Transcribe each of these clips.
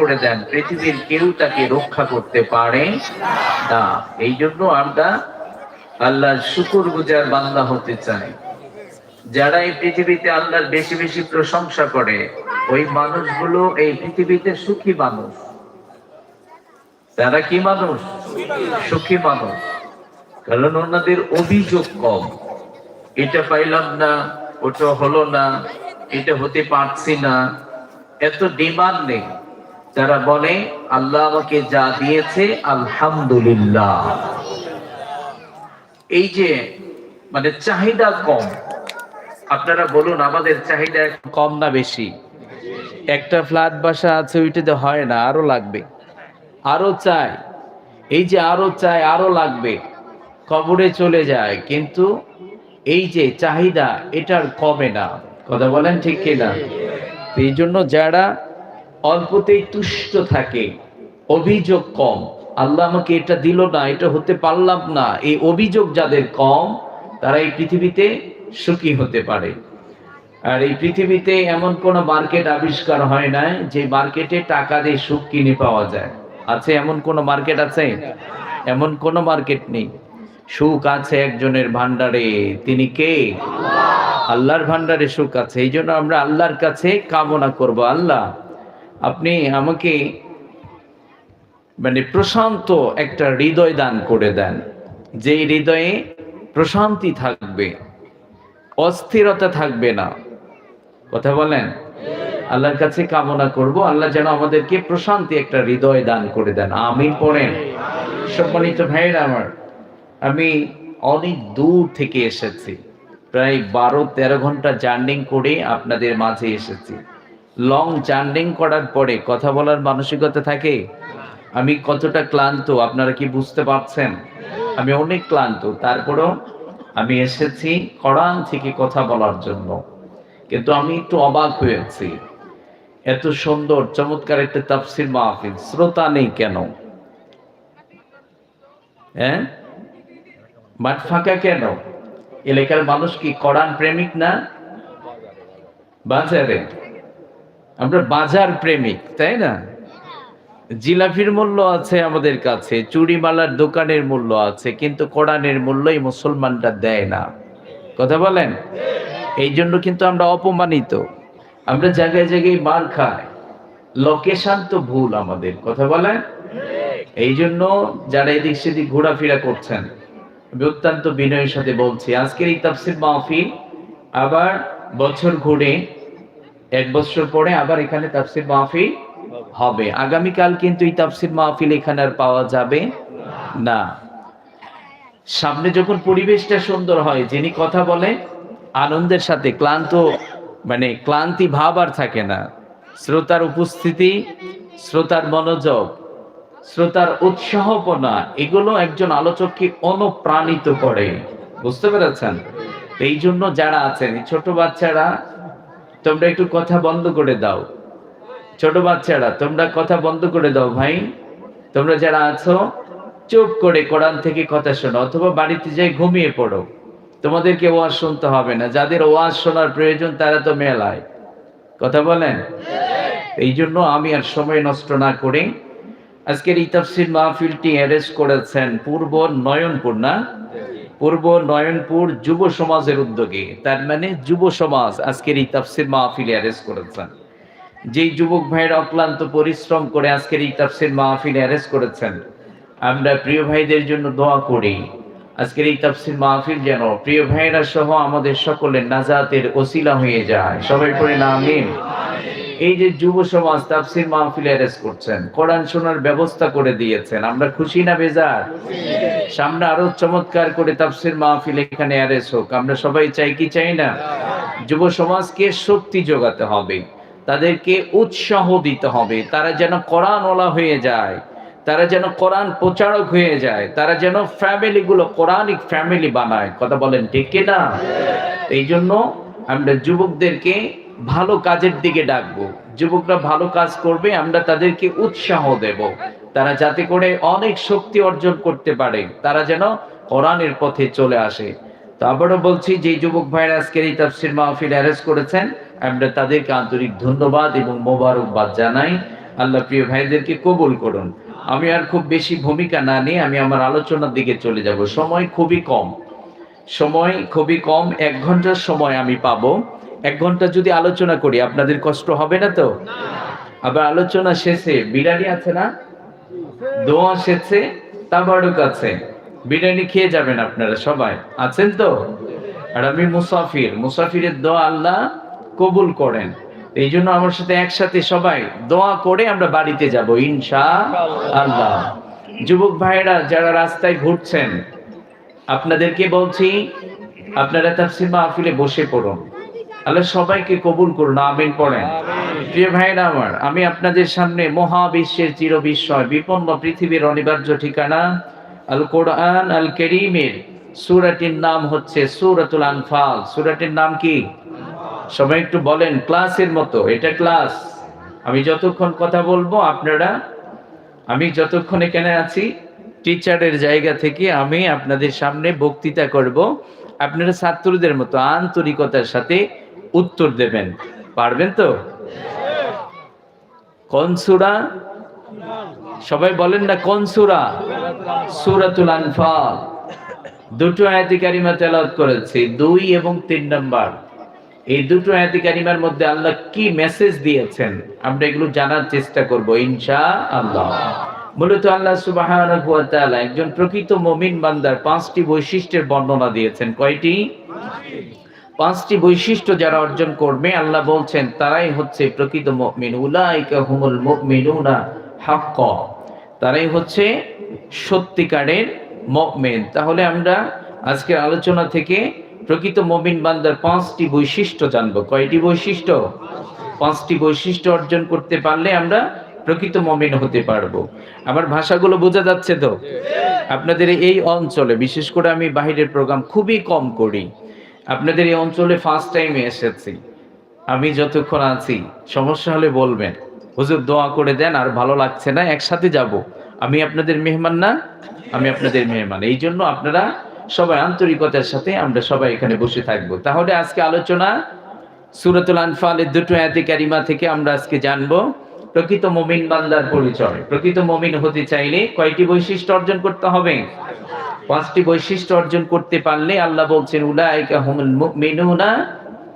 করে দেন। পৃথিবীর কেউ তাকে রক্ষা করতে পারে না। এই জন্য আমরা আল্লাহর শুকুর গুজার বান্দা হতে চাই। যারা এই পৃথিবীতে আল্লাহর বেশি বেশি প্রশংসা করে, ওই মানুষগুলো এই পৃথিবীতে সুখী মানুষ। তারা কি মানুষ? সুখী মানুষ। কারণ ওনাদের অভিযোগ কম। এটা পাইলাম না, ওটা হলো না, এটা হতে পারছি না। এত ডিমান্ড নেই। তারা বলে, আল্লাহ আমাকে যা দিয়েছে, আলহামদুলিল্লাহ। এই যে মানে চাহিদা কম। আপনারা বলুন, আমাদের চাহিদা কম না বেশি? একটা ফ্ল্যাট বাসা আছে, ওইটাতে হয় না, আরও লাগবে। আরও চাই। এই যে আরও চাই, আরও লাগবে। কবরে চলে যায়, কিন্তু এই যে চাহিদা, এটার কমে না। কথা বলেন ঠিক কিনা? এই জন্য যারা অল্পতেই তুষ্ট থাকে। অভিযোগ কম। আল্লাহ আমাকে এটা দিল না, এটা হতে পারলাম না। এই অভিযোগ যাদের কম, তারা এই পৃথিবীতে সুখী হতে পারে। আর এই পৃথিবীতে এমন কোন মার্কেট আবিষ্কার হয় না যে মার্কেটে টাকা দিয়ে সুখ কিনে পাওয়া যায়। আছে এমন কোন মার্কেট আছে? এমন কোন মার্কেট নেই। সুখ আছে একজনের ভান্ডারে তিনি কে? আল্লাহর ভান্ডারে সুখ আছে। এই জন্য আমরা আল্লাহর কাছে কামনা করব, আল্লাহ। আপনি আমাকে মানে প্রশান্ত একটা হৃদয় দান করে দেন। যে হৃদয়ে প্রশান্তি থাকবে, অস্থিরতা থাকবে না। কথা বলেন? আল্লাহর কাছে কামনা করব, আল্লাহ যেন আমাদেরকে প্রশান্তি একটা হৃদয় দান করে দেন। আমিন পড়েন। সম্মানিত ভাইয়েরা আমার, আমি অনেক দূর থেকে এসেছি। প্রায় বারো তেরো ঘণ্টা জার্নিং করে আপনাদের মাঝে এসেছি। লং জার্নিং করার পরে কথা বলার মানসিকতা থাকে? আমি কতটা ক্লান্ত, আপনারা কি বুঝতে পারছেন? আমি অনেক ক্লান্ত, তারপরও আমি এসেছি কোরআন থেকে কথা বলার জন্য। কিন্তু আমি একটু অবাক হয়েছি। এত সুন্দর, চমৎকার একটা তাফসির মাহফিল, শ্রোতা নেই কেন? হ্যাঁ? মাঠ ফাঁকা কেন? এলাকার মানুষ কি কোরআন প্রেমিক না? বাজারে। আমরা বাজার প্রেমিক, তাই না? জিলাফির মূল্য আছে আমাদের কাছে, চুড়িমালার দোকানের মূল্য আছে, কিন্তু কোরআনের মূল্যই মুসলমানরা দেয় না। কথা বলেন? এই জন্য কিন্তু আমরা অপমানিত। আমরা জায়গায় জায়গায় মার খাই। লোকেশন তো ভুল আমাদের, কথা বলেন? এই জন্য যারা এদিক সেদিক ঘোরাফেরা করছেন, আমি অত্যন্ত বিনয়ের সাথে বলছি, আজকের এই তাফসির মাহফিল আবার বছর ঘুরে এক বছর পরে আবার এখানে তাফসির মাহফিল হবে। আগামীকাল কিন্তু এই তাফসির মাহফিল এখানে আর পাওয়া যাবে না। সামনে যখন পরিবেশটা সুন্দর হয়, যিনি কথা বলে আনন্দের সাথে ক্লান্ত মানে ক্লান্তি ভাব আর থাকে না। শ্রোতার উপস্থিতি, শ্রোতার মনোযোগ, শ্রোতার উৎসাহপনা, এগুলো একজন আলোচককে অনুপ্রাণিত করে। বুঝতে পেরেছেন? এই জন্য যারা আছেন ছোট বাচ্চারা তোমরা একটু কথা বন্ধ করে দাও। ছোট বাচ্চারা, তোমরা কথা বন্ধ করে দাও ভাই। তোমরা যারা আছো, চুপ করে কোরআন থেকে কথা শোনো, অথবা বাড়িতে যাই ঘুমিয়ে পড়ো। তোমাদেরকে ওয়াজ শুনতে হবে না, যাদের ওয়াজ শোনার প্রয়োজন তারা তো মেলায়। কথা বলেন? এই জন্য আমি আর সময় নষ্ট না করে আজকের এই তাফসির মাহফিলটি অ্যারেঞ্জ করেছেন পূর্ব নয়নপুর, না? পূর্ব নয়নপুর যুব সমাজের উদ্যোগে, তার মানে যুব সমাজ আজকের এই তাফসির মাহফিল অ্যারেঞ্জ করেছেন। যেই যুবক ভাইয়ের অক্লান্ত পরিশ্রম করে আজকের এই তাফসির মাহফিল অ্যারেঞ্জ করেছেন, আমরা প্রিয় ভাইদের জন্য দোয়া করি, আজকের এই তাফসির মাহফিল যেন প্রিয় ভাইয়েরা সহ আমাদের সকলের নাজাতের ওসিলা হয়ে যায়। সবাই করে না, আমিন। এই যে যুব সমাজ তাফসির মাহফিল অ্যারেঞ্জ করছেন, কোরআন শোনার ব্যবস্থা করে দিয়েছেন, আমরা খুশি না বেজার? সামনে আরও চমৎকার করে তাফসির মাহফিল এখানে অ্যারেঞ্জ হোক, আমরা সবাই চাই কি চাই না? যুব সমাজকে শক্তি যোগাতে হবে, তাদেরকে উৎসাহ দিতে হবে, তারা যেন কোরআনওয়ালা হয়ে যায়, তারা যেন কোরআন প্রচারক হয়ে যায়, তারা যেন ফ্যামিলি গুলো কোরআনিক ফ্যামিলি বানায়। কথা বলেন ঠিক কিনা? এই জন্য আমরা যুবকদেরকে ভালো কাজের দিকে ডাকবো। যুবকরা ভালো কাজ করবে, আমরা তাদেরকে উৎসাহ দেব। তারা যাতে করে অনেক শক্তি অর্জন করতে পারে। তারা যেন কোরআনের পথে চলে আসে। তো আবারও বলছি, যে যুবক ভাইয়ের আজকের এই তাফসির মাহফিল অ্যারেঞ্জ করেছেন, আমরা তাদেরকে আন্তরিক ধন্যবাদ এবং মোবারকবাদ জানাই। আল্লাহ প্রিয় ভাইদেরকে কবুল করুন। আমি আর খুব বেশি ভূমিকা না নিয়ে আমি আমার আলোচনার দিকে চলে যাব। সময় খুবই কম। সময় খুবই কম, এক ঘণ্টার সময় আমি পাবো। এক ঘণ্টা যদি আলোচনা করি, আপনাদের কষ্ট হবে না তো? আবার আলোচনা শেষে বিরিয়ানি আছে না? দোয়া শেষে তাবারুক আছে। বিরিয়ানি খেয়ে যাবেন আপনারা সবাই। আছেন তো? আর আমি মুসাফির। মুসাফিরের দোয়া আল্লাহ কবুল করেন। এই জন্য আমার সাথে একসাথে সবাই দোয়া করে আমরা বাড়িতে যাব ইনশা আল্লাহ যুবক ভাইয়েরা, যারা রাস্তায় ঘুরছেন, আপনাদেরকে বলছি, আপনারা তাফসির মাহফিলে বসে পড়ুন। আল্লাহ সবাইকে কবুল করুন আমিন পড়েন। প্রিয় ভাইরা আমার আমি আপনাদের সামনে মহাবিশ্বের চির বিস্ময় বিপন্ন পৃথিবীর অনিবার্য ঠিকানা আল কোরআন আল করিমের সুরাটির নাম হচ্ছে সুরাতুল আনফাল। সুরাটির নাম কি? সবাই একটু বলেন ক্লাসের মতো এটা ক্লাস। আমি যতক্ষণ কথা বলব আপনারা আমি যতক্ষণ এখানে আছি টিচারের জায়গা থেকে আমি আপনাদের সামনে বক্তৃতা করব। আপনারা ছাত্রদের মতো আন্তরিকতার সাথে উত্তর দেবেন। পারবেন তো? কোন সূরা সবাই বলেন না কোন সূরা সূরাতুল আনফাল। দুটো আয়াতি কারিমা তেলাওয়াত করেছি, দুই এবং তিন নাম্বার। এই দুটো আয়াতি কারিমার মধ্যে আল্লাহ কি মেসেজ দিয়েছেন, আমরা এগুলো জানার চেষ্টা করব ইনশা আল্লাহ মূলত আল্লাহ তাআলা একজন প্রকৃত মুমিন বান্দার পাঁচটি বৈশিষ্ট্যের বর্ণনা দিয়েছেন। কয়টি? পাঁচটি বৈশিষ্ট্য যারা অর্জন করবে, আল্লাহ বলছেন, তারাই হচ্ছে প্রকৃত মুমিন। উলাইকা হুমুল মুমিনুনা হাক্ক। তারাই হচ্ছে সত্যিকারের মুমিন। তাহলে আমরা আজকের আলোচনা থেকে প্রকৃত মুমিন বান্দার পাঁচটি বৈশিষ্ট্য জানব। কয়টি বৈশিষ্ট্য? পাঁচটি বৈশিষ্ট্য অর্জন করতে পারলে আমরা প্রকৃত মমিন হতে পারব। আমার ভাষাগুলো বোঝা যাচ্ছে তো? আপনাদের এই অঞ্চলে, বিশেষ করে আমি বাহিরের প্রোগ্রাম খুবই কম করি। আপনাদের এই অঞ্চলে ফার্স্ট টাইমে এসেছি। আমি যতক্ষণ আছি, সমস্যা হলে বলবেন। হুজুর, দোয়া করে দেন, আর ভালো লাগছে না, একসাথে যাব। আমি আপনাদের মেহমান না, আমি আপনাদের মেহমান। এই জন্য আপনারা সবাই আন্তরিকতার সাথে আমরা সবাই এখানে বসে থাকব। তাহলে আজকে আলোচনা সুরাতুল আনফালের দুটো আয়াতে ক্যারিমা থেকে আমরা আজকে জানব, প্রকৃত মমিন বান্দার পরিচয়। প্রকৃত মমিন হতে চাইলে কয়টি বৈশিষ্ট্য অর্জন করতে হবে? পাঁচটি বৈশিষ্ট্য অর্জন করতে পারলে আল্লাহ বলছেন, উলাইকা হুমুল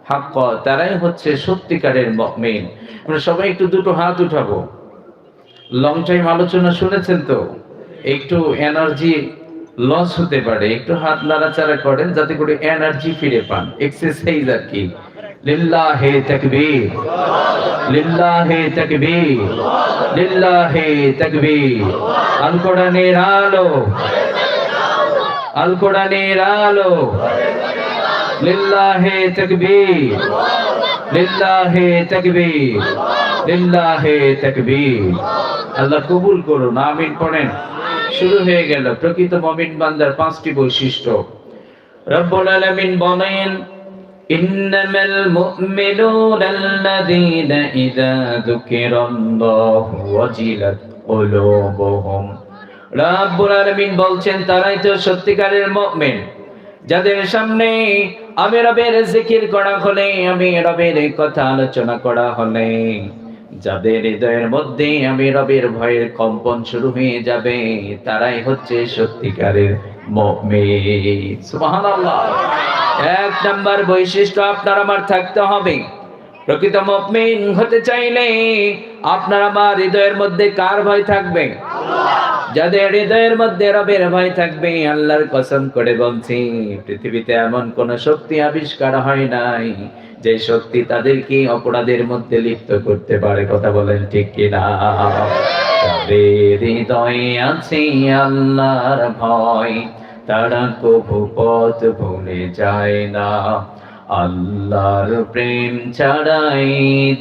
হাক্ক তারাই হচ্ছে সত্যিকারের মুমিন। আমরা সবাই একটু দুটো হাত উঠাবো। লং টাইম আলোচনা শুনেছেন তো? একটু এনার্জি লস হতে পারে, একটু হাত নাড়াচাড়া করেন, যাতে করে এনার্জি ফিরে পান। এক্সারসাইজ আর কি। লিল্লাহে তাকবীর। লিল্লাহে তাকবীর। লিল্লাহে তাকবীর। আল কোরআনের আলো। আল কোরআনের আলো লিল্লাহে তাকবীর লিল্লাহে তাকবীর লিল্লাহে তাকবীর আল্লাহ কবুল করুন আমিন পড়েন শুরু হয়ে গেল প্রকৃত মুমিন বান্দার পাঁচটি বৈশিষ্ট্য রব্বুল আলামিন বলেন إنما المؤمنون الذين إذا ذكر الله وجلت قلوبهم রাব্বুল আলামিন বলছেন, তারাই তো সত্যিকারের মুমিন। যাদের সামনে আমি রবের জিকির করা হলে, আমি রবের কথা আলোচনা করা হলে, যাদের হৃদয়ের মধ্যে আমি রবের ভয়ের কম্পন শুরু হয়ে যাবে, তারাই হচ্ছে সত্যিকারের মুমিন। এক নাম্বার বৈশিষ্ট্য আপনার আমার থাকতে হবে। প্রকৃত মুমিন হতে চাইলে আপনার আমার হৃদয়ের মধ্যে কার ভয় থাকবে? যাদের হৃদয়ের মধ্যে রবের ভয় থাকবে, আল্লাহর কসম করে বলছি, পৃথিবীতে এমন কোন শক্তি আবিষ্কার হয় নাই যে শক্তি তাদেরকে অপরাধের মধ্যে লিপ্ত করতে পারে। কথা বলেন ঠিক কিনা? যাদের হৃদয়ে আছে আল্লাহর ভয়, তারা কবু পথ ভুলে যায় না। আল্লাহর প্রেম ছাড়াই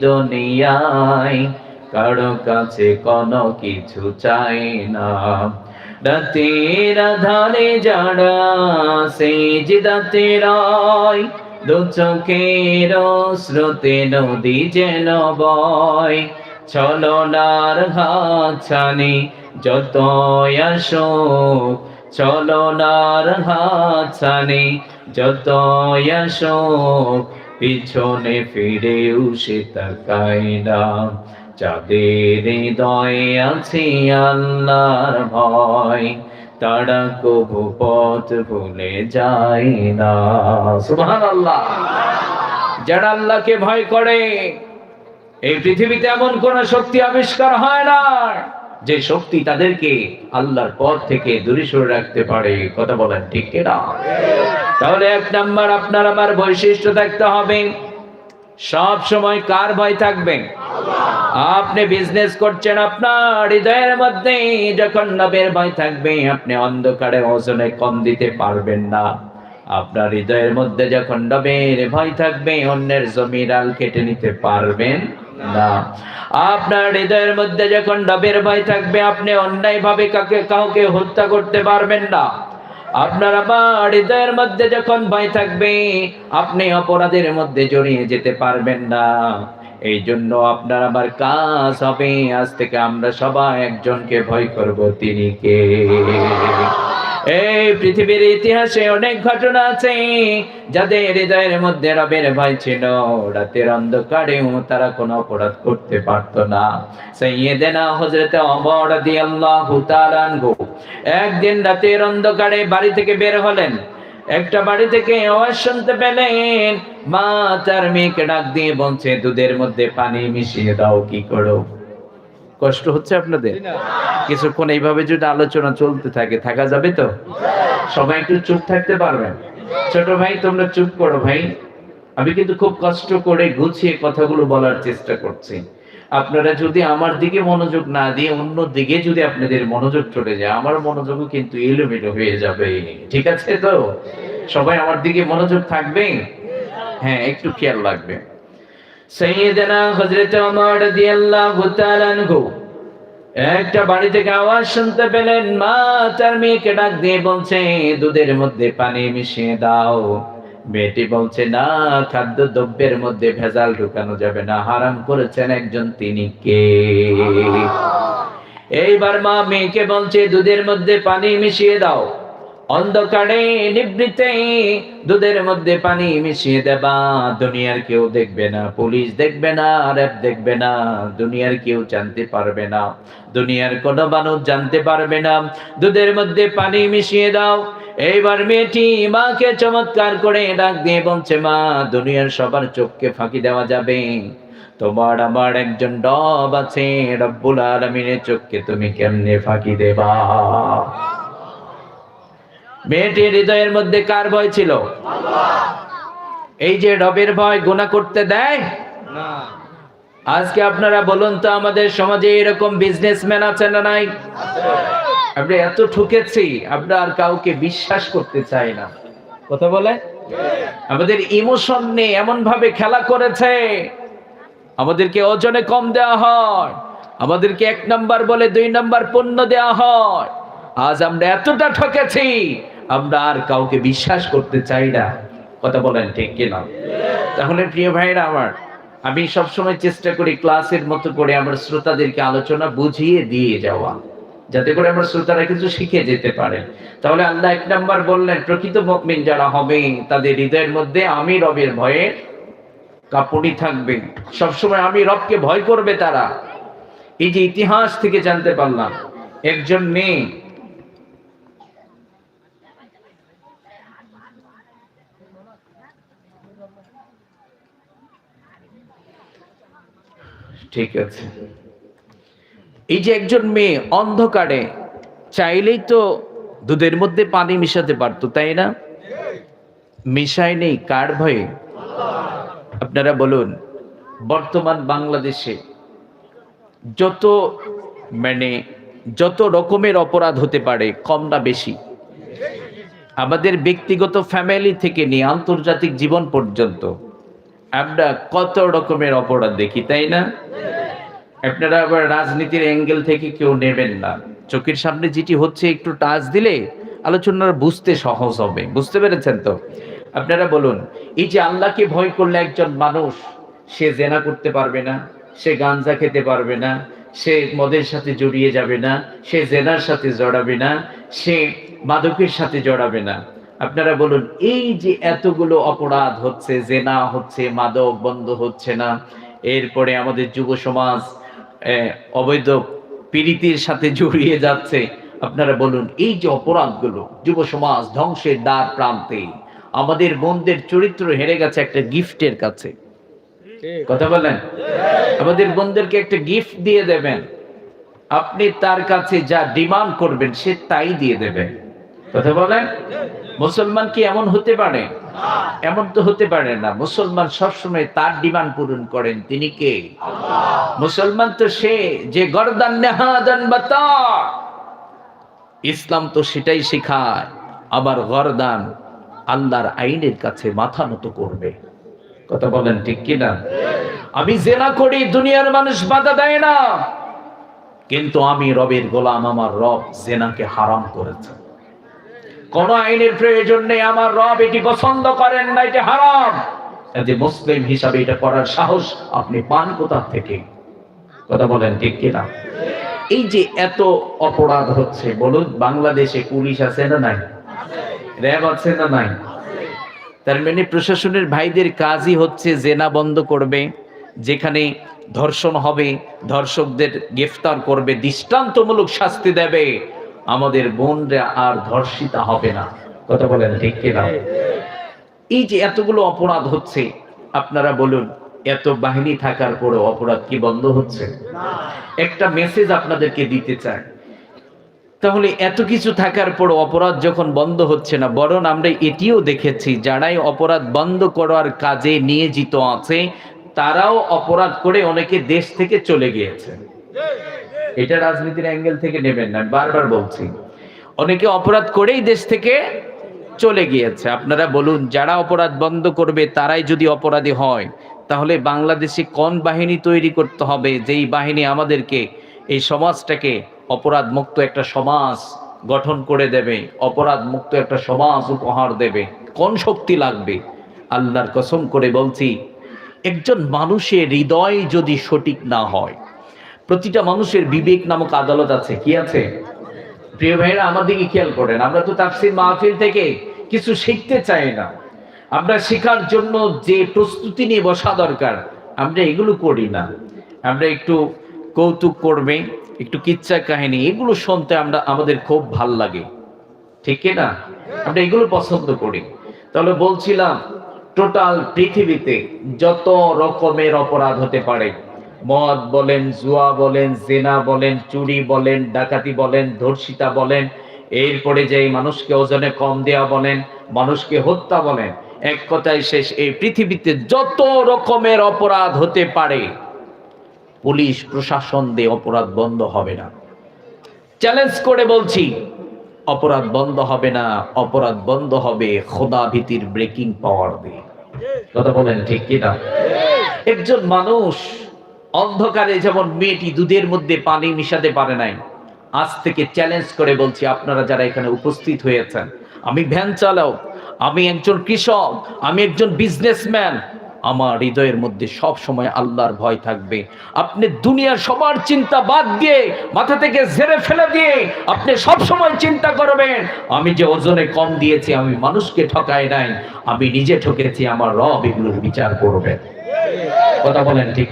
দুনিয়ায় কারও কাছে কোনো কিছু চাই না। রাতের আধারে যারা সেজদাতে রয়, দু চোখের স্রোতে নদী যেন বয়। ছলনার হাত ছানি যত আসুক চলনার হাত ছানি যত পিছনে ফিরেও সে তাকায় না। যাদের হৃদয়ে আছে আল্লাহর ভয়, তারা কবু পথ ভুলে যায় না। সুবহানাল্লাহ। যারা আল্লাহকে ভয় করে, এই পৃথিবীতে এমন কোন শক্তি আবিষ্কার হয় না। যে শক্তি তাদেরকে আল্লাহর পথ থেকে দূরে সরে রাখতে পারে, কথা বলেন ঠিক না? তাহলে এক নাম্বার আপনার আমার বৈশিষ্ট্য থাকতে হবে, সব সময় কার ভয় থাকবে? আপনি বিজনেস করছেন আপনার হৃদয়ের মধ্যে, যখন নবের ভয় থাকবে, আপনি অন্ধকারে ওজনে কম দিতে পারবেন না। আপনার হৃদয়ের মধ্যে যখন ডবের ভয় থাকবে, অন্যের জমির আল কেটে নিতে পারবেন না। আপনার হৃদয়ের মধ্যে যখন নবের ভয় থাকবে, আপনি অন্যায় ভাবে কাকে, কাউকে হত্যা করতে পারবেন না। আপনার আবার হৃদয়ের মধ্যে যখন ভয় থাকবে, আপনি অপরাধের মধ্যে জড়িয়ে যেতে পারবেন না। এই জন্য আপনার আমার কাজ হবে, আজ থেকে আমরা সবাই একজনকে ভয় করব, তিনি কে? এই পৃথিবীর ইতিহাসে অনেক ঘটনা আছে, যাদের হৃদয়ের মধ্যে রবের ভয় ছিল। রাতের অন্ধকারেও তারা কোনো অপরাধ করতে পারতো না। সাইয়েদেনা হযরতে ওমর রাদিয়াল্লাহু তাআলা একদিন রাতের অন্ধকারে বাড়ি থেকে বের হলেন। একটা বাড়ি থেকে আওয়াজ শুনতে পেলেন, মা তার মেয়েকে ডাক দিয়ে বলছে, দুধের মধ্যে পানি মিশিয়ে দাও, কি করো? কষ্ট হচ্ছে আপনাদের? কিছুক্ষণ এইভাবে যদি আলোচনা চলতে থাকে থাকা যাবে তো? সবাই একটু চুপ থাকতে পারবেন। ছোট ভাই তোমরা চুপ করো ভাই। আমি কিন্তু খুব কষ্ট করে গুছিয়ে কথাগুলো বলার চেষ্টা করছি। আপনারা যদি আমার দিকে মনোযোগ না দিয়ে অন্য দিকে যদি আপনাদের মনোযোগ চলে যায় আমার মনোযোগও কিন্তু এলোমেলো হয়ে যাবে। ঠিক আছে তো? সবাই আমার দিকে মনোযোগ থাকবে? হ্যাঁ একটু খেয়াল রাখবে। সৈয়দনা হযরত ওমর রাদিয়াল্লাহু তাআলা আনহু একটা বাড়ি থেকে আওয়াজ শুনতে পেলেন মা তার মেয়েকে ডাক দিয়ে বলছে দুধের মধ্যে পানি মিশিয়ে দাও। মেয়েটি বলছে না খাদ্য দ্রব্যের মধ্যে ভেজাল ঢুকানো যাবে না হারাম করেছেন একজন তিনি কে? এইবার মা মেয়েকে বলছে দুধের মধ্যে পানি মিশিয়ে দাও। অন্ধকারে নিবৃতে দুধের মধ্যে পানি মিশিয়ে দেবা। দুনিয়ার কেউ দেখবে না, পুলিশ দেখবে না, র্যাব দেখবে না, দুনিয়ার কেউ জানতে পারবে না। দুনিয়ার কোন মানুষ জানতে পারবে না। দুধের মধ্যে পানি মিশিয়ে দাও। এইবার মেয়েটি মাকে চমৎকার করে ডাক দিয়ে বলছে, মা, দুনিয়ার সবার চোখকে ফাঁকি দেওয়া যাবে। তোমার আমার একজন ডব আছে, রব্বুল আলমিনের চোখকে তুমি কেমনে ফাঁকি দেবা? মেয়েটির হৃদয়ের মধ্যে কার ভয় ছিল? এই যে রবের ভয় গুণা করতে দেয়? আজকে আপনারা বলুন তো আমাদের সমাজে এরকম বিজনেসম্যান আছে না নাই? আমরা এত ঠকেছি আমরা আর কাউকে বিশ্বাস করতে চাই না। কথা বলে? আমাদের ইমোশন নিয়ে এমন ভাবে খেলা করেছে আমাদেরকে ওজনে কম দেওয়া হয় আমাদেরকে এক নাম্বার বলে দুই নাম্বার পণ্য দেওয়া হয়। আজ আমরা এতটা ঠকেছি আমরা আর কাউকে বিশ্বাস করতে চাই না। কথা বলেন, ঠিক কিনা তাহলে প্রিয় ভাইরা আমার, আমি সবসময় চেষ্টা করি ক্লাসের মতো করে আমার শ্রোতাদেরকে আলোচনা বুঝিয়ে দিয়ে যাওয়া, যাতে করে আমার শ্রোতারা কিছু শিখে যেতে পারে। তাহলে আল্লাহ এক নাম্বার বললেন, প্রকৃত মুমিন যারা হবে, তাদের হৃদয়ের মধ্যে আমি রবের ভয়ে কাপড়ি থাকবে। সবসময় আমি রবকে ভয় করবে তারা। এই যে ইতিহাস থেকে জানতে পারলাম, একজন মেয়ে ঠিক আছে। এই যে একজন মেয়ে অন্ধকারে, চাইলেই তো দুধের মধ্যে পানি মিশাতে পারতো, তাই না? মিশায় নেই, কার ভয়ে? আপনারা বলুন, বর্তমান বাংলাদেশে যত মানে যত রকমের অপরাধ হতে পারে, কম না বেশি, আমাদের ব্যক্তিগত ফ্যামিলি থেকে নিয়ে আন্তর্জাতিক জীবন পর্যন্ত আমরা কত রকমের অপরাধ দেখি, তাই না? আপনারা আবার রাজনীতির অ্যাঙ্গেল থেকে কেউ নেবেন না। চোখের সামনে যেটি হচ্ছে, একটু টাচ দিলে আলোচনার বুঝতে সহজ হবে। বুঝতে পেরেছেন তো? আপনারা বলুন, এই যে আল্লাহকে ভয় করলে একজন মানুষ, সে জেনা করতে পারবে না, সে গাঞ্জা খেতে পারবে না, সে মদের সাথে জড়িয়ে যাবে না, সে জেনার সাথে জড়াবে না, সে মাদকের সাথে জড়াবে না। আপনারা বলুন এই যে এতগুলো অপরাধ হচ্ছে জেনা হচ্ছে মাদক বন্ধ হচ্ছে না এরপরে আমাদের যুব সমাজ অবৈধ পীড়িতির সাথে জড়িয়ে যাচ্ছে আপনারা বলুন এই যে অপরাধগুলো যুব সমাজ ধ্বংসের দ্বার প্রান্তে আমাদের বোনদের চরিত্র হেরে গেছে একটা গিফটের কাছে। কথা বলেন আমাদের বোনদেরকে একটা গিফট দিয়ে দেবেন। আপনি তার কাছে যা ডিমান্ড করবেন সে তাই দিয়ে দেবে কথা বলেন? মুসলমান কি এমন হতে পারে? এমন তো হতে পারে না। মুসলমান সবসময় তার ডিমান্ড পূরণ করেন। তিনি কে? মুসলমান তো সে যে গরদান ইসলাম তো সেটাই শেখায়। আবার গরদান আল্লাহর আইনের কাছে মাথা নত করবে। কথা বলেন ঠিক কিনা? আমি জেনা করি, দুনিয়ার মানুষ বাধা দেয় না। কিন্তু আমি রবের গোলাম, আমার রব জেনাকে হারাম করেছে। কোন আইনের প্রয়োজন নেই, আমার রব এটি পছন্দ করেন না, এটি হারাম। যে মুসলিম হিসাবে এটা করার সাহস আপনি পান কোথা থেকে? কথা বলেন ঠিক কিনা? এই যে এত অপরাধ হচ্ছে, বলুন, বাংলাদেশে পুলিশ আছে না নাই? র্যাব আছে না নাই? তার মানে প্রশাসনের ভাইদের কাজই হচ্ছে জেনা বন্ধ করবে, যেখানে ধর্ষণ হবে, ধর্ষকদের গ্রেফতার করবে, দৃষ্টান্তমূলক শাস্তি দেবে। আমাদের বোনরা আর ধর্ষিতা হবে না। কথা বলেন ঠিক কিনা? এই যে এতগুলো অপরাধ হচ্ছে, আপনারা বলুন, এত বাহিনী থাকার পরে অপরাধ কি বন্ধ হচ্ছে? একটা মেসেজ আপনাদেরকে দিতে চাই। তাহলে এত কিছু থাকার পর অপরাধ যখন বন্ধ হচ্ছে না, বরং আমরা এটিও দেখেছি, যারাই অপরাধ বন্ধ করার কাজে নিয়োজিত আছে, তারাও অপরাধ করে অনেকে দেশ থেকে চলে গিয়েছে। এটা রাজনীতির অ্যাঙ্গেল থেকে নেবেন না বারবার বলছি। অনেকে অপরাধ করেই দেশ থেকে চলে গিয়েছে। আপনারা বলুন, যারা অপরাধ বন্ধ করবে, তারাই যদি অপরাধী হয়, তাহলে বাংলাদেশে কোন বাহিনী তৈরি করতে হবে, যেই বাহিনী আমাদেরকে এই সমাজটাকে অপরাধ মুক্ত একটা সমাজ গঠন করে দেবে অপরাধ মুক্ত একটা সমাজ উপহার দেবে? কোন শক্তি লাগবে? আল্লাহর কসম করে বলছি, একজন মানুষের হৃদয় যদি সঠিক না হয় প্রতিটা মানুষের বিবেক নামক আদালত আছে। কি আছে? প্রিয় ভাইরা আমার দিকে খেয়াল করেন। আমরা তো তাফসির মাহফিল থেকে কিছু শিখতে চাই না। আমরা শেখার জন্য যে প্রস্তুতি নিয়ে বসা দরকার, আমরা এগুলো করি না। আমরা একটু কৌতুক করবে, একটু কিচ্ছা কাহিনী, এগুলো শুনতে আমরা, আমাদের খুব ভালো লাগে। ঠিক না? আমরা এগুলো পছন্দ করি। তাহলে বলছিলাম, টোটাল পৃথিবীতে যত রকমের অপরাধ হতে পারে মদ বলেন, জুয়া বলেন, জেনা বলেন, চুরি বলেন, ডাকাতি বলেন, ধর্ষিতা বলেন, এরপরে যে মানুষকে ওজনে কম দেওয়া বলেন, মানুষকে হত্যা বলেন, এক কথায় শেষ, এই পৃথিবীতে যত রকমের অপরাধ হতে পারে, পুলিশ, প্রশাসন দিয়ে অপরাধ বন্ধ হবে না। চ্যালেঞ্জ করে বলছি, অপরাধ বন্ধ হবে না, অপরাধ বন্ধ হবে খোদা ভীতির ব্রেকিং পাওয়ার দিয়ে। কথা বলেন ঠিক কিনা? একজন মানুষ অন্ধকারে যেমন মেয়েটি দুধের মধ্যে পানি মিশাতে পারে নাই, আজ থেকে চ্যালেঞ্জ করে বলছি আপনারা যারা এখানে উপস্থিত হয়েছেন, আমি ভ্যান চালাও আমি একজন কৃষক, আমি একজন বিজনেসম্যান আমার হৃদয়ের মধ্যে সব সময় আল্লাহর ভয় থাকবে। আপনি দুনিয়ার সবার চিন্তা বাদ দিয়ে, মাথা থেকে ঝেড়ে ফেলে দিয়ে আপনি সব সময় চিন্তা করবেন, আমি যে ওজনে কম দিয়েছি, আমি মানুষকে ঠকাই নাই, আমি নিজে ঠকেছি, আমার রব এগুলোর বিচার করবেন। কথা বলেন ঠিক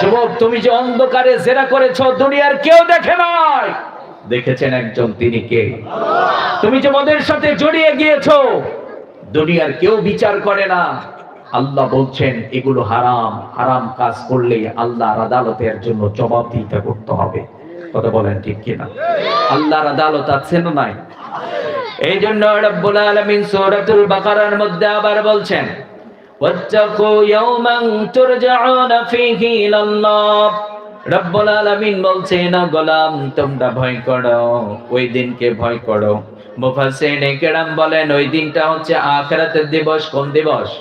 যুবক, তুমি যে অন্ধকারে জেরা দুনিয়ার কেউ দেখে নাই। দেখেছেন একজন তিনি কে? তুমি যে মদের সাথে জড়িয়ে গিয়েছো, দুনিয়ার কেউ বিচার করে না। আল্লাহ বলছেন, এগুলো হারাম। হারাম কাজ করলে আল্লাহর আদালতের জন্য জবাবদিহিতা করতে হবে। কথা বলেন ঠিক কিনা? আল্লাহর আদালত আছে না নাই? এই জন্য রব্বুল আলামিন সূরাতুল বাকারার মধ্যে আবার বলছেন ওয়াত্তাকু ইয়াওমান তুরজাউনা ফীহি ইলাল্লাহ। রব্বুল আলামিন বলছেন "ও গোলাম, তোমরা ভয় করো, ওই দিনকে ভয় করো। বলেন, ওই দিনটা হচ্ছে আখিরাতের দিবস। কোন দিবস?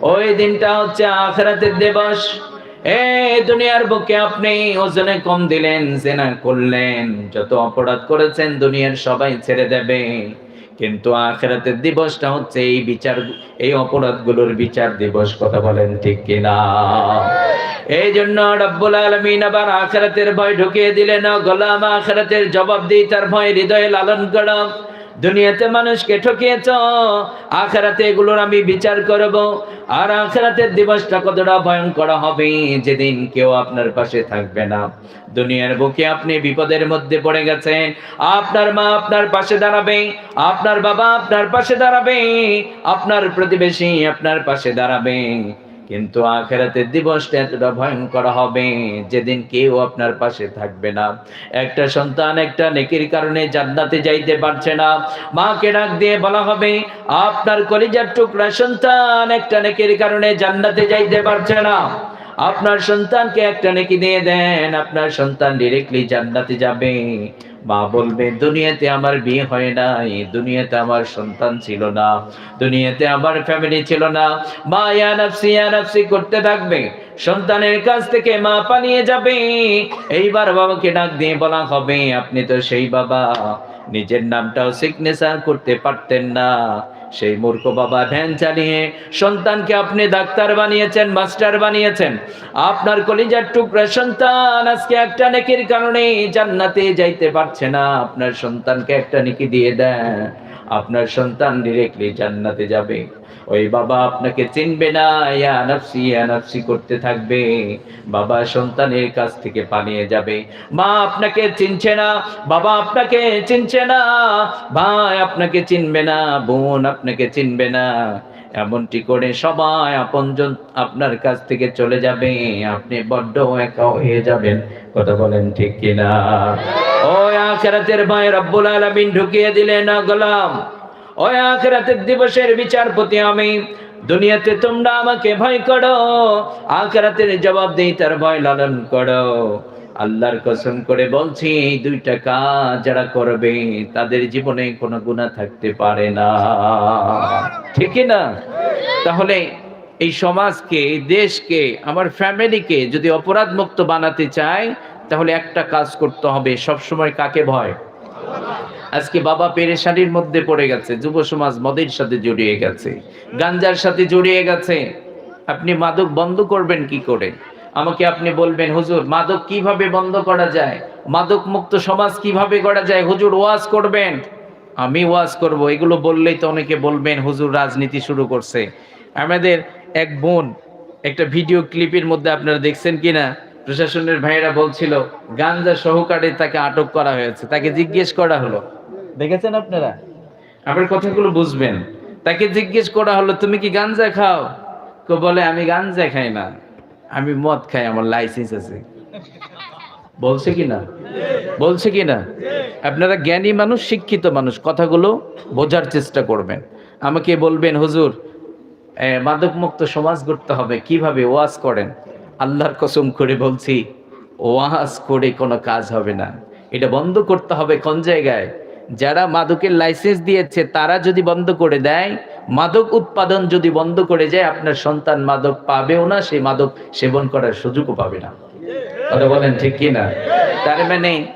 ওই দিনটা হচ্ছে আখিরাতের দিবস। এই দুনিয়ার বুকে আপনি ওজনে কম দিলেন, জেনা করলেন, যত অপরাধ করেছেন দুনিয়ার সবাই ছেড়ে দেবে। কিন্তু আখেরাতের দিবসটা হচ্ছে এই বিচার, এই অপরাধগুলোর বিচার দিবস, কথা বলেন ঠিক কিনা? এই জন্য রব্বুল আলমিন আবার আখেরাতের ভয় ঢুকিয়ে দিলেন গোলাম, আখেরাতের জবাব দিই, তার ভয় হৃদয়ে লালন করো। দুনিয়াতে মানুষকে ঠকিয়েছ, আখেরাতে এগুলোর আমি বিচার করব। আর আখেরাতের দিবসটা কতটা ভয়ঙ্কর হবে, যেদিন কেউ আপনার পাশে থাকবে না। দুনিয়ার বুকে আপনি বিপদের মধ্যে পড়ে গেছেন। আপনার মা আপনার পাশে দাঁড়াবে, আপনার বাবা আপনার পাশে দাঁড়াবে, আপনার প্রতিবেশী আপনার পাশে দাঁড়াবে। কিন্তু আখেরাতের দিবসটা এতটা ভয়ঙ্কর হবে যেদিন কেউ আপনার পাশে থাকবে না। একটা সন্তান একটা নেকির কারণে জান্নাতে যাইতে পারছে না। মাকে ডাক দিয়ে বলা হবে, আপনার কলিজার টুকরা সন্তান একটা নেকির কারণে জান্নাতে যাইতে পারছে না। আপনার সন্তানকে একটা নেকি দিয়ে দেন, আপনার সন্তান ডিরেক্টলি জান্নাতে যাবে। মা বলবে, দুনিয়াতে আমার বিয়ে হয় নাই, দুনিয়াতে আমার সন্তান ছিল না, দুনিয়াতে আমার ফ্যামিলি ছিল না। মা, ইয়া নাফসি ইয়া নাফসি, করতে থাকবে, সন্তানের কাছ থেকে মা পালিয়ে যাবে। এইবার বাবাকে ডাক দিয়ে বলা হবে, আপনি তো সেই বাবা, নিজের নামটাও সিগনেচার করতে পারতেন না। সেই মূর্খ বাবা ভ্যান চালিয়ে সন্তানকে আপনি ডাক্তার বানিয়েছেন, মাস্টার বানিয়েছেন। আপনার কলিজার টুকরা সন্তান আজকে একটা নেকির কারণে জান্নাতে যাইতে পারছে না। আপনার সন্তানকে একটা নেকি দিয়ে দেন। আপনার সন্তান ডিরেক্টলি জান্নাতে যাবে। ওই বাবা আপনাকে চিনবে না ইয়া নাফসি করতে থাকবে। বাবা সন্তানের কাছ থেকে পালিয়ে যাবে। মা আপনাকে চিনছে না, বাবা আপনাকে চিনছে না, ভাই আপনাকে চিনবে না, বোন আপনাকে চিনবে না। এমনটি করে সবাই আপনজন আপনার কাছ থেকে চলে যাবে, আপনি বড্ড একা হয়ে যাবেন। কথা বলেন ঠিক কিনা? ওই আখেরাতের ভাই রব্বুল আলামিন ঢুকিয়ে দিলেন গোলাম, ওই আখেরাতের দিবসের বিচারপতি আমি। দুনিয়াতে তোমরা আমাকে ভয় করো, আখেরাতের জবাব দেই তার ভয় লালন করো। আল্লাহর কসম করে বলছি, এই দুইটা কাজ যারা করবে, তাদের জীবনে কোনো গুণা থাকতে পারে না। ঠিক না? তাহলে এই সমাজকে, এই দেশকে, আমার ফ্যামিলিকে যদি অপরাধ মুক্ত বানাতে চাই তাহলে একটা কাজ করতে হবে সব সময় কাকে ভয়? আজকে বাবা পেরেশানির মধ্যে পড়ে গেছে, যুব সমাজ মদের সাথে জড়িয়ে গেছে, গাঞ্জার সাথে জড়িয়ে গেছে। আপনি মাদক বন্ধ করবেন কি করে? আমাকে আপনি বলবেন, হুজুর, মাদক কীভাবে বন্ধ করা যায়? মাদক মুক্ত সমাজ কীভাবে করা যায়? হুজুর, ওয়াজ করবেন? আমি ওয়াজ করব। এগুলো বললেই তো অনেকে বলবেন, হুজুর, রাজনীতি শুরু করছে। আমাদের এক বোন একটা ভিডিও ক্লিপের মধ্যে আপনারা দেখছেন কিনা? প্রশাসনের ভাইয়েরা বলছিল, গাঞ্জা সহকারে তাকে আটক করা হয়েছে। তাকে জিজ্ঞেস করা হলো। দেখেছেন আপনারা? আপনার কথাগুলো বুঝবেন। তাকে জিজ্ঞেস করা হলো, তুমি কি গাঞ্জা খাও? কেউ বলে, আমি গাঞ্জা খাই না। আমি মদ খাই, আমার লাইসেন্স আছে। বলছে কি না? বলছে কি না? আপনারা জ্ঞানী মানুষ, শিক্ষিত মানুষ, কথাগুলো বোঝার চেষ্টা করবেন। আমাকে বলবেন, হুজুর মাদক মুক্ত সমাজ গড়তে হবে। কীভাবে ওয়াজ করেন? আল্লাহর কসম করে বলছি, ওয়াজ করে কোনো কাজ হবে না। এটা বন্ধ করতে হবে কোন জায়গায়? যারা মাদকের লাইসেন্স দিয়েছে, তারা যদি বন্ধ করে দেয় মাদক উৎপাদন যদি বন্ধ করে যায়, আপনার সন্তান মাদক পাবেও না, সেই মাদক সেবন করার সুযোগও পাবে না। কথা বলেন ঠিক কি না? তার মানে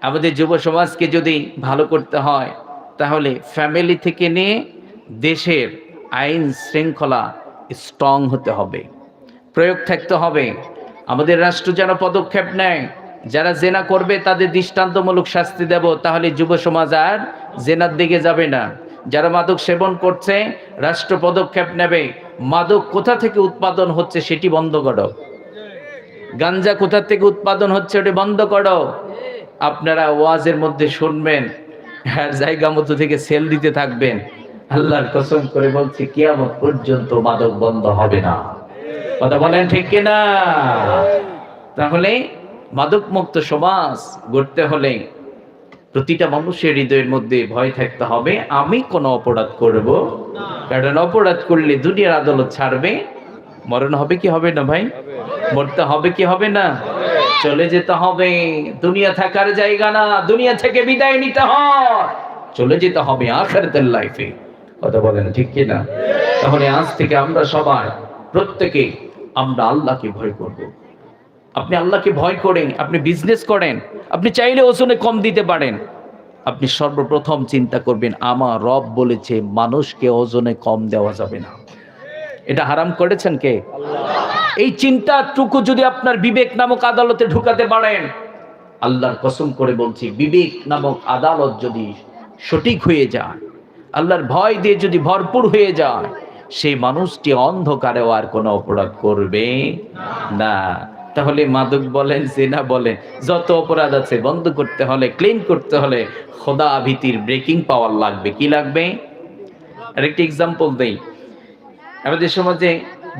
আমাদের যুব সমাজকে যদি ভালো করতে হয়, তাহলে ফ্যামিলি থেকে নিয়ে দেশের আইন শৃঙ্খলা স্ট্রং হতে হবে। প্রয়োগ থাকতে হবে। আমাদের রাষ্ট্র যেন পদক্ষেপ নেয়। যারা জেনা করবে, তাদের দৃষ্টান্তমূলক শাস্তি দেব, তাহলে যুব সমাজ আর জেনার দিকে যাবে না। যারা মাদক সেবন করছে, রাষ্ট্র পদক্ষেপ নেবে। মাদক কোথা থেকে উৎপাদন হচ্ছে সেটি বন্ধ করো। গাঞ্জা কোথা থেকে উৎপাদন হচ্ছে ওটি বন্ধ করো। আপনারা ওয়াজের মধ্যে শুনবেন আর জায়গা মতো থেকে সেল দিতে থাকবেন। আল্লাহর কসম করে বলছি, কিয়ামত পর্যন্ত মাদক বন্ধ হবে না। কথা বলেন ঠিক কিনা? তাহলে মাদক মুক্ত সমাজ গড়তে হলে প্রতিটা মানুষের হৃদয়ের মধ্যে ভয় থাকতে হবে, আমি কোনো অপরাধ করব? কারণ অপরাধ করলে দুনিয়ার আদালত ছাড়বে। মরণ হবে কি হবে না ভাই? মরতে হবে কি হবে না? চলে যেতে হবে। দুনিয়া থাকার জায়গা না, দুনিয়া থেকে বিদায় নিতে হয়। চলে যেতে হবে আখেরাতের লাইফে কথা বলেন ঠিক কি না তাহলে আজ থেকে আমরা সবাই প্রত্যেকে আমরা আল্লাহকে ভয় করব। আপনি আল্লাহকে ভয় করেন, আপনি বিজনেস করেন, আপনি চাইলে ওজনে কম দিতে পারেন। আপনি সর্বপ্রথম চিন্তা করবেন, আমার রব বলেছে মানুষকে ওজনে কম দেওয়া যাবে না। এটা হারাম করেছেন কে? এই চিন্তাটুকু যদি আপনার বিবেক নামক আদালতে ঢুকাতে পারেন, আল্লাহর কসম করে বলছি, বিবেক নামক আদালত যদি সঠিক হয়ে যায়, আল্লাহর ভয় দিয়ে যদি ভরপুর হয়ে যায়, সেই মানুষটি অন্ধকারেও আর কোনো অপরাধ করবে না। তাহলে মাদক বলেন, জেনা বলেন, যত অপরাধ আছে বন্ধ করতে হলে ক্লিন করতে হলে খোদা ভীতির ব্রেকিং পাওয়ার লাগবে। কি লাগবে? আরেকটি এক্সাম্পল দেই। আমাদের সমাজে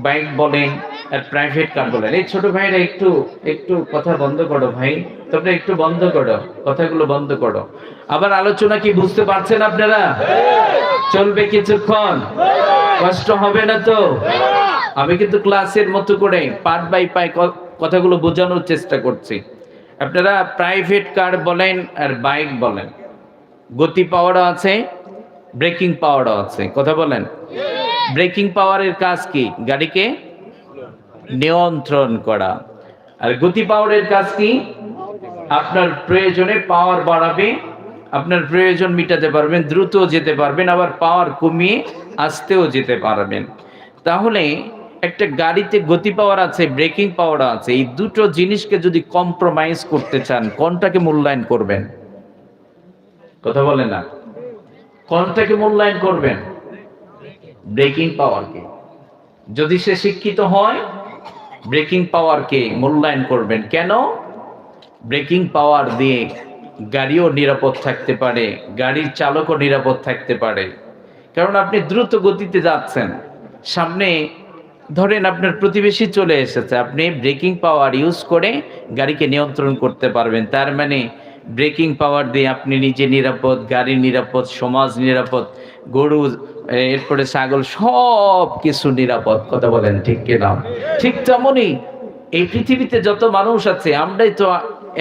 বাইক বলেন আর প্রাইভেট কার বলেন। এই ছোট ভাইরা একটু একটু কথা বন্ধ করো ভাই। তোমরা একটু বন্ধ করো, কথাগুলো বন্ধ করো। আবার আলোচনা কি বুঝতে পারছেন আপনারা? চলবে কিছুক্ষণ। কষ্ট হবে না তো? আমি কিন্তু ক্লাসের মতো করে পার্ট বাই পাই কথাগুলো বোঝানোর চেষ্টা করছি। আপনারা প্রাইভেট কার বলেন আর বাইক বলেন। গতি পাওয়ারও আছে ব্রেকিং পাওয়ারও আছে। কথা বলেন। ব্রেকিং পাওয়ারের কাজ কি? গাড়িকে নিয়ন্ত্রণ করা। আর গতি পাওয়ারের কাজ কি? আপনার প্রয়োজনে পাওয়ার বাড়াবে, আপনার প্রয়োজন মিটাতে পারবেন দ্রুত যেতে পারবেন, আবার পাওয়ার কমিয়ে আসতেও যেতে পারবেন। তাহলে একটা গাড়িতে গতি পাওয়ার আছে ব্রেকিং পাওয়ার আছে, এই দুটো জিনিসকে যদি কম্প্রোমাইজ করতে চান, কোনটাকে মূল্যায়ন করবেন? কথা বলে না। কোনটাকে মূল্যায়ন করবেন? ব্রেকিং পাওয়ারকে যদি সে শিক্ষিত হয় ব্রেকিং পাওয়ারকে মূল্যায়ন করবেন। কেন? ব্রেকিং পাওয়ার দিয়ে গাড়িও নিরাপদ থাকতে পারে, গাড়ির চালকও নিরাপদ থাকতে পারে। কারণ আপনি দ্রুত গতিতে যাচ্ছেন। সামনে ধরেন আপনার প্রতিবেশী চলে এসেছে, আপনি ব্রেকিং পাওয়ার ইউজ করে গাড়িকে নিয়ন্ত্রণ করতে পারবেন। তার মানে ব্রেকিং পাওয়ার দিয়ে আপনি নিজে নিরাপদ, গাড়ি নিরাপদ, সমাজ নিরাপদ, গরু এরপরে ছাগল সব কিছু নিরাপদ। কথা বলেন ঠিক কিনা ঠিক তেমনই এই পৃথিবীতে যত মানুষ আছে, আমরাই তো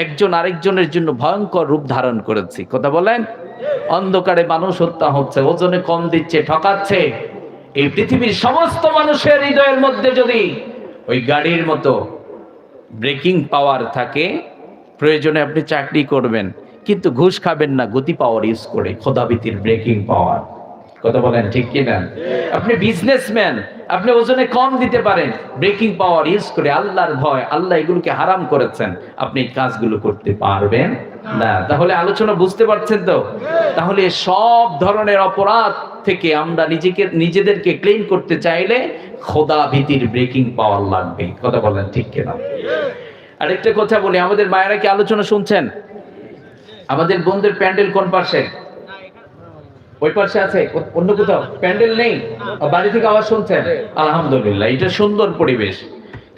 একজন আরেকজনের জন্য ভয়ঙ্কর রূপ ধারণ করেছি। কথা বলেন? অন্ধকারে মানুষ হত্যা হচ্ছে, ওজনে কম দিচ্ছে, ঠকাচ্ছে। এই পৃথিবীর সমস্ত মানুষের হৃদয়ের মধ্যে যদি ওই গাড়ির মতো ব্রেকিং পাওয়ার থাকে, প্রয়োজনে আপনি চাকরি করবেন, কিন্তু ঘুষ খাবেন না, গতি পাওয়ার ইউজ করে খোদাবিতির ব্রেকিং পাওয়ার। কথা বলেন ঠিক কিনা? আপনি বিজনেসম্যান আপনি ওজনে কম দিতে পারেন, ব্রেকিং পাওয়ার ইউজ করে আল্লাহর ভয়, আল্লাহ এগুলোকে হারাম করেছেন, আপনি কাজগুলো করতে পারবেন না। তাহলে আলোচনা বুঝতে পারছেন তো? তাহলে সব ধরনের অপরাধ থেকে আমরা নিজেকে, নিজেদেরকে ক্লিন করতে চাইলে খোদা ভীতির ব্রেকিং পাওয়ার লাগবে। কথা বলেন ঠিক কিনা? আরেকটা কথা বলি, আমাদের মায়েরা কি আলোচনা শুনছেন? আমাদের বোনদের প্যান্ডেল কোন পাশে? ওই পাশে আছে অন্য কোথাও? প্যান্ডেল নেই? বাড়ি থেকে আওয়াজ শুনছেন? আলহামদুলিল্লাহ, এটা সুন্দর পরিবেশ।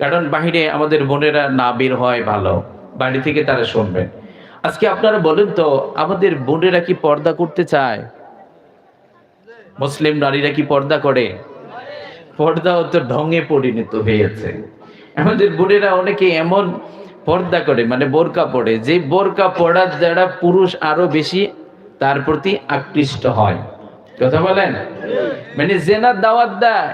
কারণ বাহিরে আমাদের বোনেরা না বের হয় ভালো। বাড়ি থেকে তারা শুনবেন আজকে আপনারা বলেন তো, আমাদের বোনেরা কি পর্দা করতে চায়? মুসলিম নারীরা কি পর্দা করে? পর্দাও তো ঢঙে পরিণত হয়েছে। আমাদের বোনেরা অনেকে এমন পর্দা করে মানে বোরকা পড়ে যে বোরকা পড়ার দ্বারা পুরুষ আরও বেশি তার প্রতি আকৃষ্ট হয়। কথা বলেন? মানে জেনার দাওয়াত দেয়।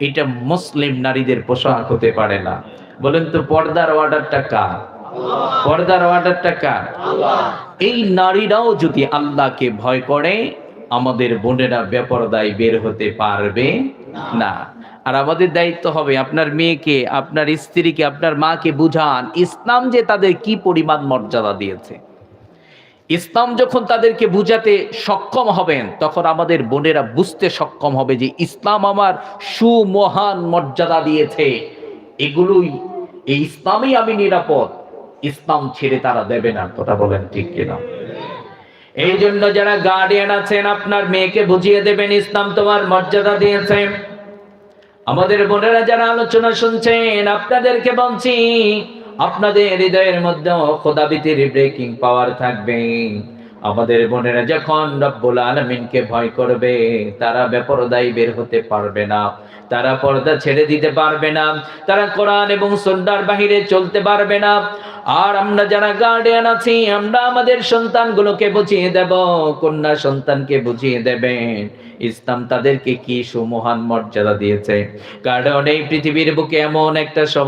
এটা মুসলিম নারীদের পোশাক হতে পারে না। বলেন তো, পর্দার অর্ডারটা কার? পর্দার অর্ডারটা কার? এই নারীরাও যদি আল্লাহকে ভয় করে আমাদের বোনেরা বেপরদায় বের হতে পারবে না। আর আমাদের দায়িত্ব হবে আপনার মেয়েকে, আপনার স্ত্রীকে, আপনার মাকে বুঝান ইসলাম যে তাদের কি পরিমাণ মর্যাদা দিয়েছে। ইসলাম যখন তাদেরকে বুঝাতে সক্ষম হবেন, তখন আমাদের বোনেরা বুঝতে সক্ষম হবে যে ইসলাম আমার সুমহান মর্যাদা দিয়েছে। এগুলোই, এই ইসলামই আমি নিরাপদ। ইসলাম ছেড়ে তারা দেবে না, কথা বলেন ঠিক কিনা? এই জন্য যারা গার্ডিয়ান আছেন, আপনার মেয়েকে বুঝিয়ে দেবেন, ইসলাম তোমার মর্যাদা দিয়েছে। আমাদের বোনেরা যারা আলোচনা শুনছেন, আপনাদেরকে বলছি, আপনাদের হৃদয়ের মধ্যে খোদাবিতির ব্রেকিং পাওয়ার থাকবে। আমাদের বোনেরা যখন রব্বুল আলমিনকে ভয় করবে, তারা বেপরদায় বের হতে পারবে না। তারা পর্দা ছেড়ে দিতে পারবে না। তারা কোরআন এবং সন্ধ্যার বাহিরে চলতে পারবে না। আর আমরা যারা গার্ডিয়ান আছি, আমরা আমাদের সন্তানগুলোকে বুঝিয়ে দেব, কন্যা সন্তানকে বুঝিয়ে দেবেন। ইসলাম তাদেরকে কি সুমহান মর্যাদা দিয়েছে? কারণ এই পৃথিবীর বুকে এমন একটা সময়